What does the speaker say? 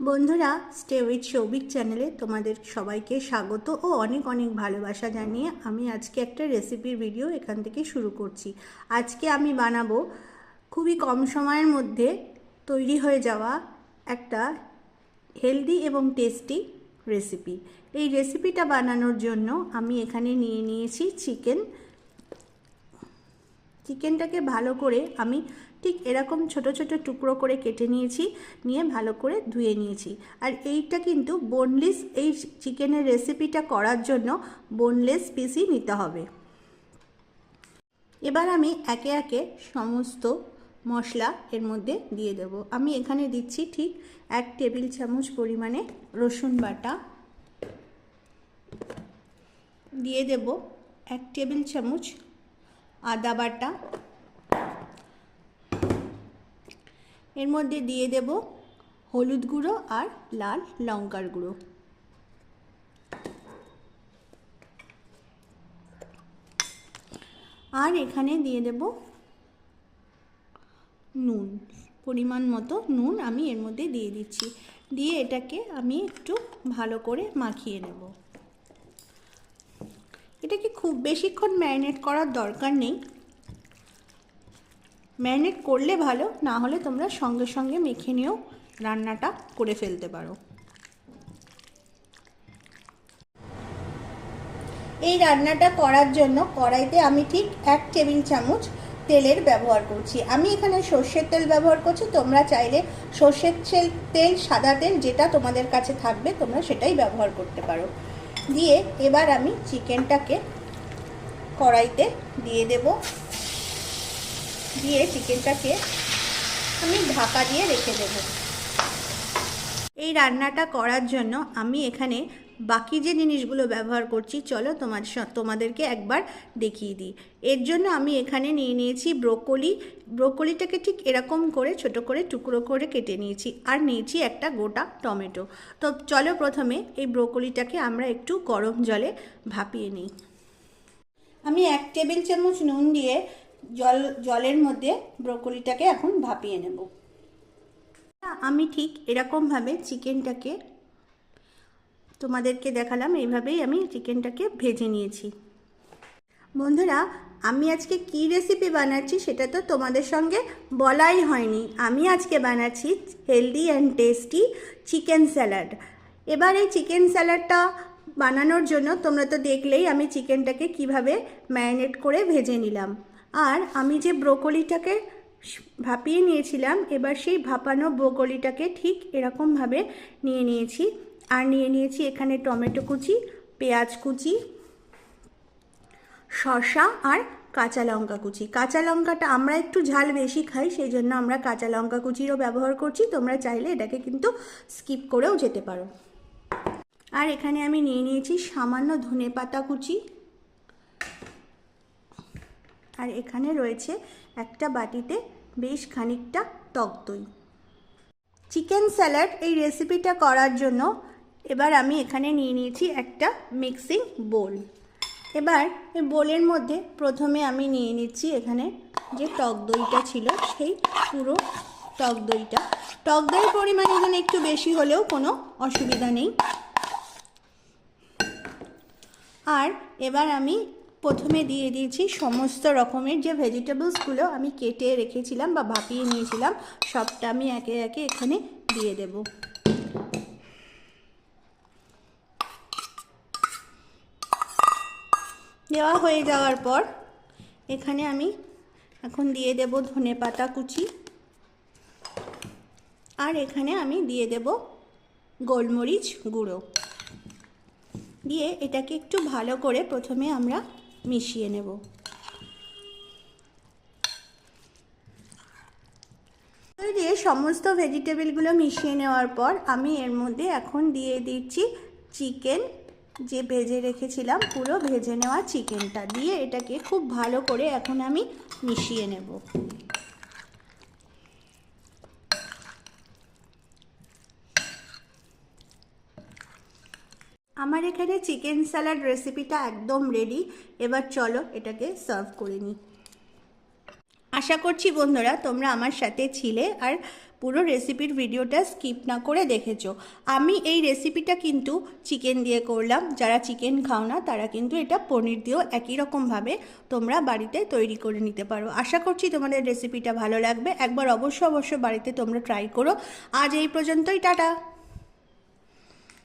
বন্ধুরা stay with Souvik চ্যানেলে তোমাদের সবাইকে স্বাগত ও অনেক অনেক ভালোবাসা জানিয়ে আমি আজকে একটা রেসিপির ভিডিও এখান থেকে শুরু করছি। আজকে আমি বানাবো খুবই কম সময়ের মধ্যে তৈরি হয়ে যাওয়া একটা হেলদি এবং টেস্টি রেসিপি এই রেসিপিটা বানানোর জন্য আমি এখানে নিয়ে নিয়েছি চিকেন চিকেনটাকে ভালো করে আমি ঠিক এরকম ছোট ছোট টুকরো করে কেটে নিয়েছি, নিয়ে ভালো করে ধুয়ে নিয়েছি। আর এইটা কিন্তু বোনলেস এই চিকেনের রেসিপিটা করার জন্য বোনলেস পিসই নিতে হবে। এবার আমি একে একে সমস্ত মশলা এর মধ্যে দিয়ে দেব। আমি এখানে দিচ্ছি ঠিক এক টেবিল চামচ পরিমাণে রসুন বাটা। দিয়ে দেব এক টেবিল চামচ আদা বাটা। এর মধ্যে দিয়ে দেব হলুদ গুঁড়ো আর লাল লঙ্কার গুঁড়ো। আর এখানে দিয়ে দেব নুন, পরিমাণ মতো নুন আমি এর মধ্যে দিয়ে দিচ্ছি। দিয়ে এটাকে আমি একটু ভালো করে মাখিয়ে নেব। এটাকে খুব বেশিক্ষণ ম্যারিনেট করার দরকার নেই। ম্যারিনেট করলে ভালো, না হলে তোমরা সঙ্গে সঙ্গে মেখে নিয়েও রান্নাটা করে ফেলতে পারো। এই রান্নাটা করার জন্য কড়াইতে আমি ঠিক এক টেবিল চামচ তেলের ব্যবহার করছি। আমি এখানে সর্ষের তেল ব্যবহার করছি, তোমরা চাইলে সর্ষের তেল, সাদা তেল যেটা তোমাদের কাছে থাকবে, তোমরা সেটাই ব্যবহার করতে পারো। দিয়ে এবার আমি চিকেনটাকে কড়াইতে দিয়ে দেব। দিয়ে চিকেনটাকে আমি ঢাকা দিয়ে রেখে দেব। এই রান্নাটা করার জন্য আমি এখানে বাকি যে জিনিসগুলো ব্যবহার করছি, চলো তোমার তোমাদেরকে একবার দেখিয়ে দিই। এর জন্য আমি এখানে নিয়ে নিয়েছি ব্রোকলি। ব্রোকলিটাকে ঠিক এরকম করে, ছোট করে, টুকরো করে কেটে নিয়েছি। আর নিয়েছি একটা গোটা টমেটো। তো চলো প্রথমে এই ব্রোকলিটাকে আমরা একটু গরম জলে ভাপিয়ে নিই। আমি এক টেবিল চামচ নুন দিয়ে জল, জলের মধ্যে ব্রোকলিটাকে এখন ভাপিয়ে নেব। আমি ঠিক এরকমভাবে চিকেনটাকে তোমাদেরকে দেখালাম, এইভাবেই আমি চিকেনটাকে ভেজে নিয়েছি। বন্ধুরা, আমি আজকে কি রেসিপি বানাচ্ছি সেটা তো তোমাদের সঙ্গে বলাই হয়নি। আমি আজকে বানাচ্ছি healthy and tasty chicken salad. এবার এই চিকেন স্যালাডটা বানানোর জন্য তোমরা তো দেখলেই আমি চিকেনটাকে কীভাবে ম্যারিনেট করে ভেজে নিলাম। আর আমি যে ব্রোকলিটাকে ভাপিয়ে নিয়েছিলাম, এবার সেই ভাপানো ব্রোকলিটাকে ঠিক এরকমভাবে নিয়ে নিয়েছি। আর নিয়ে নিয়েছি এখানে টমেটো কুচি, পেঁয়াজ কুচি, শসা আর কাঁচা লঙ্কা কুচি। কাঁচা লঙ্কাটা আমরা একটু ঝাল বেশি খাই সেই জন্য আমরা কাঁচা লঙ্কা কুচিরও ব্যবহার করছি। তোমরা চাইলে এটাকে কিন্তু স্কিপ করেও যেতে পারো। আর এখানে আমি নিয়ে নিয়েছি সামান্য ধনে পাতা কুচি। আর এখানে রয়েছে একটা বাটিতে বেশ খানিকটা টক দই। চিকেন স্যালাড এই রেসিপিটা করার জন্য এবার আমি এখানে নিয়ে নিয়েছি একটা মিক্সিং বোল এবার এই বোলের মধ্যে প্রথমে আমি নিয়ে নিচ্ছি এখানে যে টক দইটা ছিল, সেই পুরো টক দইটা। টক দইয়ের পরিমাণ এখানে একটু বেশি হলেও কোনো অসুবিধা নেই। আর এবার আমি প্রথমে দিয়ে দিয়েছি সমস্ত রকমের যে ভেজিটেবলসগুলো আমি কেটে রেখেছিলাম বা ভাপিয়ে নিয়েছিলাম, সবটা আমি একে একে এখানে দিয়ে দেব। দেওয়া হয়ে যাওয়ার পর এখানে আমি এখন দিয়ে দেব ধনে পাতা কুচি। আর এখানে আমি দিয়ে দেব গোলমরিচ গুঁড়ো। দিয়ে এটাকে একটু ভালো করে প্রথমে আমরা মিশিয়ে নেব। দিয়ে সমস্ত ভেজিটেবলগুলো মিশিয়ে নেওয়ার পর আমি এর মধ্যে এখন দিয়ে দিচ্ছি চিকেন, যে ভেজে রেখেছিলাম, পুরো ভেজে নেওয়া চিকেনটা। দিয়ে এটাকে খুব ভালো করে এখন আমি মিশিয়ে নেব। আমার এখানে চিকেন স্যালাড রেসিপিটা একদম রেডি এবার চলো এটাকে সার্ভ করে নিই। আশা করছি বন্ধুরা তোমরা আমার সাথে ছিলে আর পুরো রেসিপির ভিডিওটা স্কিপ না করে দেখেছ। আমি এই রেসিপিটা কিন্তু চিকেন দিয়ে করলাম। যারা চিকেন খাও না, তারা কিন্তু এটা পনির দিয়েও একই রকমভাবে তোমরা বাড়িতে তৈরি করে নিতে পারো। আশা করছি তোমাদের রেসিপিটা ভালো লাগবে। একবার অবশ্য অবশ্য বাড়িতে তোমরা ট্রাই করো। আজ এই পর্যন্তই, টাটা!